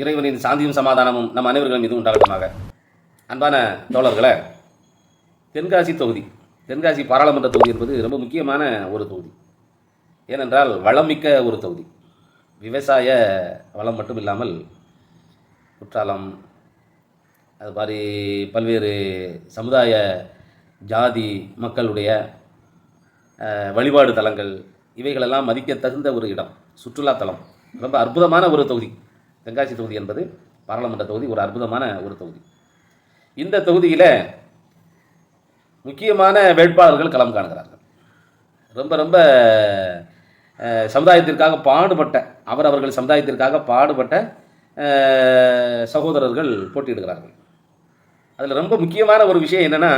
இறைவனின் சாந்தியும் சமாதானமும் நம் அனைவர்களும் இது உண்டாகட்டமாக. அன்பான தோழர்களே தென்காசி தொகுதி தென்காசி பாராளுமன்ற தொகுதி என்பது ரொம்ப முக்கியமான ஒரு தொகுதி. ஏனென்றால் வளமிக்க ஒரு தொகுதி. விவசாய வளம் மட்டும் இல்லாமல் குற்றாலம் அது மாதிரி பல்வேறு சமுதாய ஜாதி மக்களுடைய வழிபாடு தலங்கள் இவைகளெல்லாம் மதிக்க தகுந்த ஒரு இடம் சுற்றுலாத்தலம். ரொம்ப அற்புதமான ஒரு தொகுதி. தென்காசி தொகுதி என்பது பாராளுமன்ற தொகுதி ஒரு அற்புதமான ஒரு தொகுதி. இந்த தொகுதியில் முக்கியமான வேட்பாளர்கள் களம் காணுகிறார்கள். ரொம்ப ரொம்ப சமுதாயத்திற்காக பாடுபட்ட அவர் அவர்கள் சமுதாயத்திற்காக பாடுபட்ட சகோதரர்கள் போட்டியிடுகிறார்கள். அதில் ரொம்ப முக்கியமான ஒரு விஷயம் என்னென்னா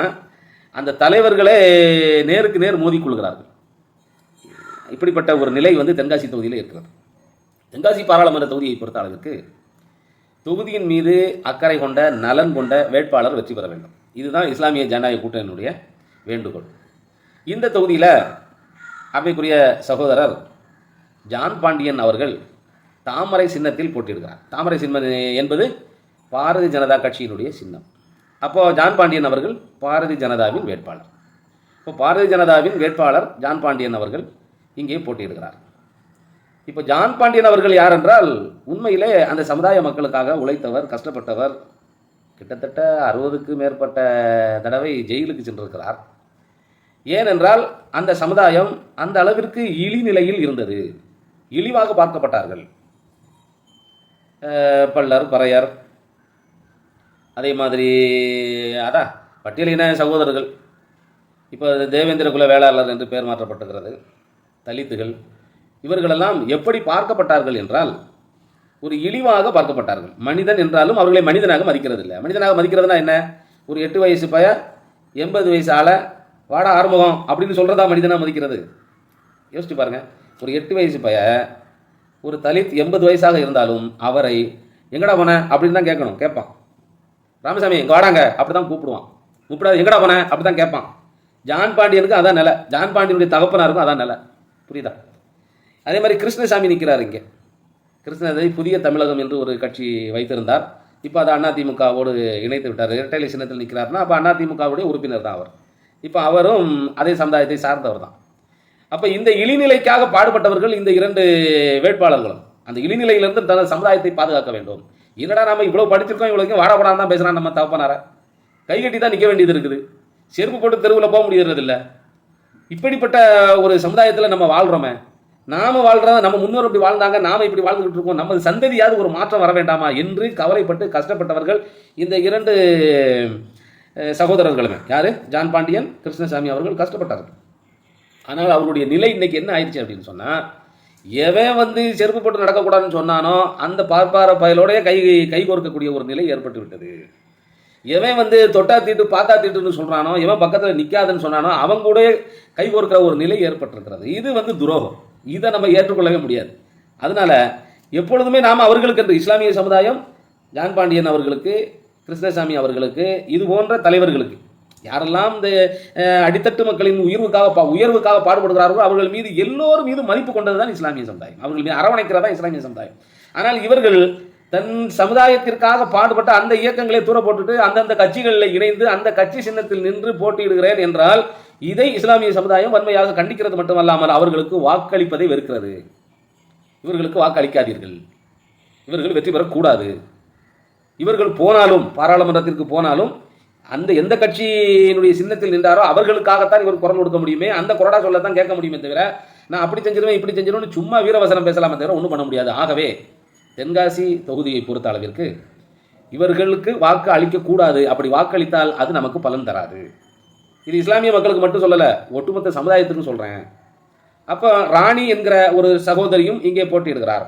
அந்த தலைவர்களே நேருக்கு நேர் மோதிக்கொள்கிறார்கள் இப்படிப்பட்ட ஒரு நிலை வந்து தென்காசி தொகுதியில் இருக்கிறது. தென்காசி பாராளுமன்ற தொகுதியை பொறுத்த அளவிற்கு தொகுதியின் மீது அக்கறை கொண்ட நலன் கொண்ட வேட்பாளர் வெற்றி பெற வேண்டும். இதுதான் இஸ்லாமிய ஜனநாயக கூட்டணியினுடைய வேண்டுகோள். இந்த தொகுதியில் அவைக்குரிய சகோதரர் ஜான் பாண்டியன் அவர்கள் தாமரை சின்னத்தில் போட்டியிடுகிறார். தாமரை சின்னம் என்பது பாரதிய ஜனதா கட்சியினுடைய சின்னம். அப்போது ஜான் பாண்டியன் அவர்கள் பாரதிய ஜனதாவின் வேட்பாளர். இப்போ பாரதிய ஜனதாவின் வேட்பாளர் ஜான் பாண்டியன் அவர்கள் இங்கே போட்டியிடுகிறார். இப்போ ஜான் பாண்டியன் அவர்கள் யார் என்றால் உண்மையிலே அந்த சமுதாய மக்களுக்காக உழைத்தவர் கஷ்டப்பட்டவர் கிட்டத்தட்ட அறுபதுக்கு மேற்பட்ட தடவை ஜெயிலுக்கு சென்றிருக்கிறார். ஏனென்றால் அந்த சமுதாயம் அந்த அளவிற்கு இழிநிலையில் இருந்தது. இழிவாக பார்க்கப்பட்டார்கள். பல்லர் பறையர் அதே மாதிரி அதான் பட்டியலின சகோதரர்கள். இப்போ தேவேந்திர குல வேளாளர் என்று பெயர் மாற்றப்பட்டிருக்கிறது. தலித்துகள் இவர்களெல்லாம் எப்படி பார்க்கப்பட்டார்கள் என்றால் ஒரு இழிவாக பார்க்கப்பட்டார்கள். மனிதன் என்றாலும் அவர்களை மனிதனாக மதிக்கிறது இல்லை மனிதனாக மதிக்கிறதுனா என்ன? ஒரு எட்டு வயசு பய எண்பது வயசு ஆளை வாடா ஆறுமுகம் அப்படின்னு சொல்கிறதா மனிதனாக மதிக்கிறது? யோசிச்சு பாருங்கள் ஒரு எட்டு வயசு பய ஒரு தலித் எண்பது வயசாக இருந்தாலும் அவரை எங்கடா போன? அப்படின்னு தான் கேட்கணும். கேட்பான். ராமசாமி இங்கே வாடாங்க. அப்படி தான் கூப்பிடுவான். கூப்பிடாது எங்கடா போன? அப்படி தான் கேட்பான். ஜான் பாண்டியனுக்கு அதான் நிலை. ஜான் பாண்டியனுடைய தகப்பனாருக்கும் அதான் நிலை. புரியுதா? அதே மாதிரி கிருஷ்ணசாமி நிற்கிறார் இங்கே. கிருஷ்ணதை புதிய தமிழகம் என்று ஒரு கட்சி வைத்திருந்தார். இப்போ அதை அதிமுகவோடு இணைத்து விட்டார். இரட்டைலை சின்னத்தில் நிற்கிறார்னா அப்போ அதிமுகவுடைய உறுப்பினர் தான் அவர். இப்போ அவரும் அதே சமுதாயத்தை சார்ந்தவர் தான். அப்போ இந்த இழிநிலைக்காக பாடுபட்டவர்கள் இந்த இரண்டு வேட்பாளர்களும் அந்த இழிநிலையிலிருந்து தனது சமுதாயத்தை பாதுகாக்க வேண்டும். என்னடா நம்ம இவ்வளோ படிச்சிருக்கோம் இவ்வளோக்கும் வாடப்படாம தான் பேசுகிறான் நம்ம தப்பனார கை கட்டி தான் நிற்க வேண்டியது இருக்குது. செருப்பு போட்டு தெருவில் போக முடியறதில்ல. இப்படிப்பட்ட ஒரு சமுதாயத்தில் நம்ம வாழ்கிறோமே நாம வாழ்றத நம்ம முன்னோர் இப்படி வாழ்ந்தாங்க நாம இப்படி வாழ்ந்துகிட்டு இருக்கோம் நமது சந்ததியாவது ஒரு மாற்றம் வர வேண்டாமா என்று கவலைப்பட்டு கஷ்டப்பட்டவர்கள் இந்த இரண்டு சகோதரர்களுமே. யாரு? ஜான் பாண்டியன் கிருஷ்ணசாமி அவர்கள் கஷ்டப்பட்டார்கள். ஆனால் அவருடைய நிலை இன்னைக்கு என்ன ஆயிடுச்சு அப்படின்னு சொன்னால் எவன் வந்து செருப்பு போட்டு நடக்கக்கூடாதுன்னு சொன்னானோ அந்த பார்ப்பார பயலோடைய கை கை கோர்க்கக்கூடிய ஒரு நிலை ஏற்பட்டு விட்டது எவன் வந்து தொட்டா தீட்டு பார்த்தா தீட்டுன்னு சொல்கிறானோ எவன் பக்கத்தில் நிற்காதுன்னு சொன்னானோ அவன் கூட கை கோர்க்கிற ஒரு நிலை ஏற்பட்டிருக்கிறது. இது வந்து துரோகம். இதை நம்ம ஏற்றுக்கொள்ளவே முடியாது. அதனால் எப்பொழுதுமே நாம் அவர்களுக்கு என்று இஸ்லாமிய சமுதாயம் ஜான் பாண்டியன் அவர்களுக்கு கிருஷ்ணசாமி அவர்களுக்கு இது போன்ற தலைவர்களுக்கு யாரெல்லாம் இந்த அடித்தட்டு மக்களின் உயர்வுக்காக பா உயர்வுக்காக பாடுபடுகிறார்களோ அவர்கள் மீது எல்லோரும் மீது மதிப்பு கொண்டது தான் இஸ்லாமிய சமுதாயம். அவர்கள் மீது அரவணைக்கிறதா இஸ்லாமிய சமுதாயம். ஆனால் இவர்கள் தன் சமுதாயத்திற்காக பாடுபட்ட அந்த இயக்கங்களை தூர போட்டுட்டு அந்தந்த கட்சிகளில் இணைந்து அந்த கட்சி சின்னத்தில் நின்று போட்டியிடுகிறேன் என்றால் இதை இஸ்லாமிய சமுதாயம் வன்மையாக கண்டிக்கிறது மட்டுமல்லாமல் அவர்களுக்கு வாக்களிப்பதை வெறுக்கிறது. இவர்களுக்கு வாக்களிக்காதீர்கள். இவர்கள் வெற்றி பெறக்கூடாது. இவர்கள் போனாலும் பாராளுமன்றத்திற்கு போனாலும் அந்த எந்த கட்சியினுடைய சின்னத்தில் நின்றாரோ அவர்களுக்காகத்தான் இவர் குரல் கொடுக்க முடியுமே அந்த குரடா தான் கேட்க முடியுமே தவிர நான் அப்படி செஞ்சிருவேன் இப்படி செஞ்சிருவேன் சும்மா வீரவசனம் பேசலாமே தவிர ஒன்றும் பண்ண முடியாது. ஆகவே தென்காசி தொகுதியை பொறுத்த அளவிற்கு இவர்களுக்கு வாக்கு அளிக்கக்கூடாது. அப்படி வாக்களித்தால் அது நமக்கு பலன் தராது. இது இஸ்லாமிய மக்களுக்கு மட்டும் சொல்லலை ஒட்டுமொத்த சமுதாயத்துக்கும் சொல்கிறேன் அப்போ ராணி என்கிற ஒரு சகோதரியும் இங்கே போட்டியிடுகிறார்.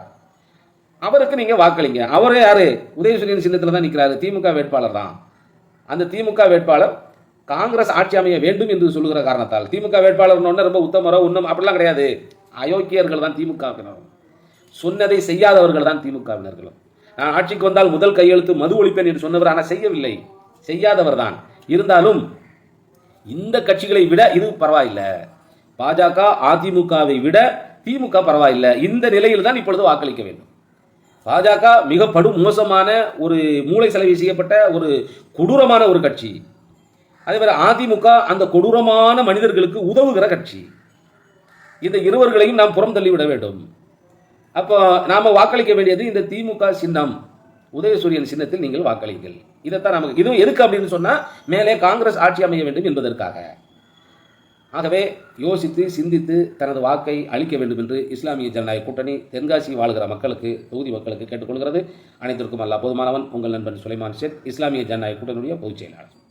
அவருக்கு நீங்கள் வாக்களிங்க. அவரே யாரு? உதயசூரியன் சின்னத்தில் தான் நிற்கிறாரு திமுக வேட்பாளர் தான். அந்த திமுக வேட்பாளர் காங்கிரஸ் ஆட்சி அமைய வேண்டும் என்று சொல்லுகிற காரணத்தால் திமுக வேட்பாளர் ரொம்ப உத்தமரோ உன்னம் அப்படிலாம் கிடையாது. அயோக்கியர்கள் தான் திமுகவினரும் சொன்னதை செய்யாதவர்கள் தான் திமுகவினர்களும் நான் ஆட்சிக்கு வந்தால் முதல் கையெழுத்து மது ஒழிப்பேன் என்று சொன்னவர் ஆனால் செய்யவில்லை. செய்யாதவர் தான். இருந்தாலும் இந்த கட்சிகளை விட இது பரவாயில்லை. பாஜக அதிமுகவை விட திமுக பரவாயில்லை. இந்த நிலையில் தான் இப்பொழுது வாக்களிக்க வேண்டும். பாஜக மிக படு மோசமான ஒரு மூளை செலவு செய்யப்பட்ட ஒரு கொடூரமான ஒரு கட்சி. அதே மாதிரி அதிமுக அந்த கொடூரமான மனிதர்களுக்கு உதவுகிற கட்சி. இந்த இருவர்களையும் நாம் புறம் தள்ளிவிட வேண்டும். அப்போ நாம் வாக்களிக்க வேண்டியது இந்த திமுக சின்னம். உதயசூரியன் சின்னத்தில் நீங்கள் வாக்களிங்கள். இதைத்தான் நமக்கு இதுவும் எதுக்கு அப்படின்னு சொன்னால் மேலே காங்கிரஸ் ஆட்சி அமைய வேண்டும் என்பதற்காக. ஆகவே யோசித்து சிந்தித்து தனது வாக்கை அளிக்க வேண்டும் என்று இஸ்லாமிய ஜனநாயக கூட்டணி தென்காசி வாழ்கிற மக்களுக்கு தொகுதி மக்களுக்கு கேட்டுக்கொள்கிறது. அனைத்திற்கும் அல்லா போதுமானவன். உங்கள் நண்பன் சுலைமான் ஷேத் இஸ்லாமிய ஜனநாயக கூட்டணியுடைய பொதுச் செயலாளர்.